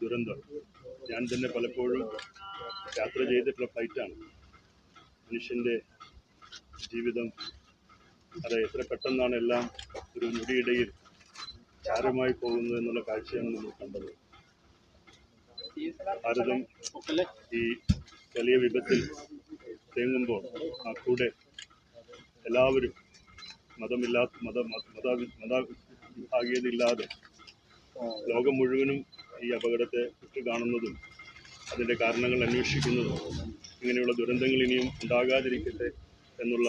ദുരന്തം ഞാൻ തന്നെ പലപ്പോഴും യാത്ര ചെയ്തിട്ടുള്ള ഫ്ലൈറ്റാണ് മനുഷ്യന്റെ ജീവിതം അത് എത്ര പെട്ടെന്നാണ് എല്ലാം ഒരു മുടിയിടയിൽ ചാരമായി പോകുന്നത് എന്നുള്ള കാഴ്ചയാണ് നമ്മൾ കണ്ടത് ഭാരതം ഈ വലിയ വിപത്തിൽ തേങ്ങുമ്പോൾ ആ കൂടെ എല്ലാവരും മതമില്ലാത്ത മത മത മത വിഭാഗീയതയില്ലാതെ ലോകം മുഴുവനും ഈ അപകടത്തെ കാണുന്നതും അതിന്റെ കാരണങ്ങൾ അന്വേഷിക്കുന്നതും ഇങ്ങനെയുള്ള ദുരന്തങ്ങൾ ഇനിയും ഉണ്ടാകാതിരിക്കട്ടെ എന്നുള്ള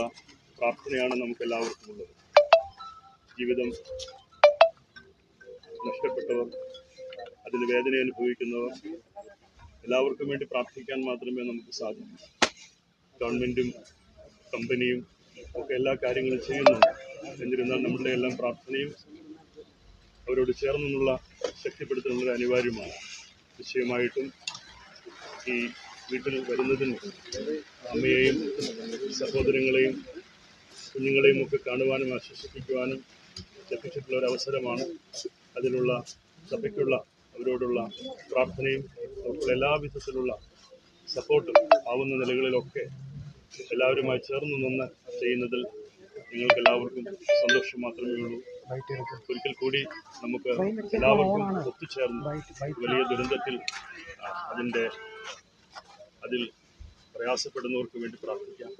പ്രാർത്ഥനയാണ് നമുക്ക് എല്ലാവർക്കും ഉള്ളത്. ജീവിതം നഷ്ടപ്പെട്ടവർ അതിൽ വേദന അനുഭവിക്കുന്നവർ എല്ലാവർക്കും വേണ്ടി പ്രാർത്ഥിക്കാൻ മാത്രമേ നമുക്ക് സാധിക്കൂ. ഗവൺമെന്റും കമ്പനിയും ഒക്കെ എല്ലാ കാര്യങ്ങളും ചെയ്യുന്നുണ്ട്. എന്നിരുന്നാൽ നമ്മുടെ എല്ലാം പ്രാർത്ഥനയും അവരോട് ചേർന്നുള്ള ശക്തിപ്പെടുത്തുന്നത് അനിവാര്യമാണ്. നിശ്ചയമായിട്ടും ഈ വീട്ടിൽ വരുന്നതിന് അമ്മയെയും സഹോദരങ്ങളെയും കുഞ്ഞുങ്ങളെയും ഒക്കെ കാണുവാനും ആശ്വസിപ്പിക്കുവാനും ലഭിച്ചിട്ടുള്ള ഒരു അവസരമാണ്. അതിനുള്ള സഭയ്ക്കുള്ള അവരോടുള്ള പ്രാർത്ഥനയും അവർക്കുള്ള എല്ലാ വിധത്തിലുള്ള സപ്പോർട്ടും ആവുന്ന നിലകളിലൊക്കെ എല്ലാവരുമായി ചേർന്ന് നിന്ന് ചെയ്യുന്നതിൽ നിങ്ങൾക്ക് എല്ലാവർക്കും സന്തോഷം മാത്രമേ ഉള്ളൂ. ഒരിക്കൽ കൂടി നമുക്ക് എല്ലാവർക്കും ഒത്തുചേർന്ന് വലിയ ദുരന്തത്തിൽ അതിന്റെ അതിൽ പ്രയാസപ്പെടുന്നവർക്ക് വേണ്ടി പ്രാർത്ഥിക്കാം.